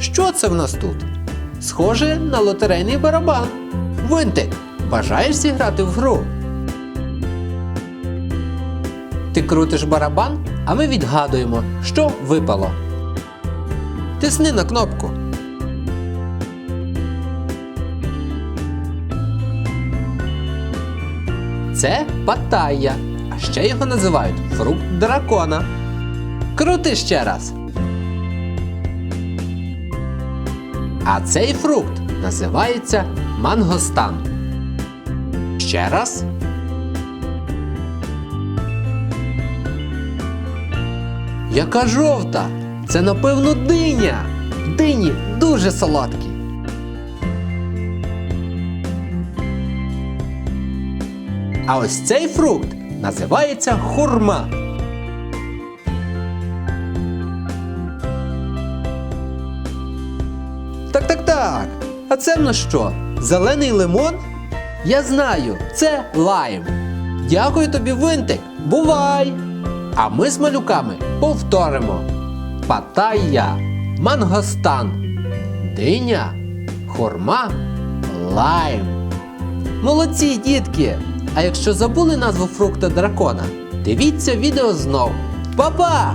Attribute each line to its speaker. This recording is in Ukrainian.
Speaker 1: Що це в нас тут? Схоже на лотерейний барабан. Винтик, бажаєш зіграти в гру? Ти крутиш барабан, а ми відгадуємо, що випало. Тисни на кнопку. Це паттайя, а ще його називають фрукт дракона. Крути ще раз. А цей фрукт називається мангостан. Ще раз. Яка жовта? Це напевно диня. Дині дуже солодкі. А ось цей фрукт називається хурма. Так, так, так. А це в нас що? Зелений лимон? Я знаю, це лайм. Дякую тобі, винтик. Бувай! А ми з малюками повторимо: паттайя, мангостан, диня, хурма, лайм. Молодці, дітки! А якщо забули назву фрукта дракона, дивіться відео знов. Па-па!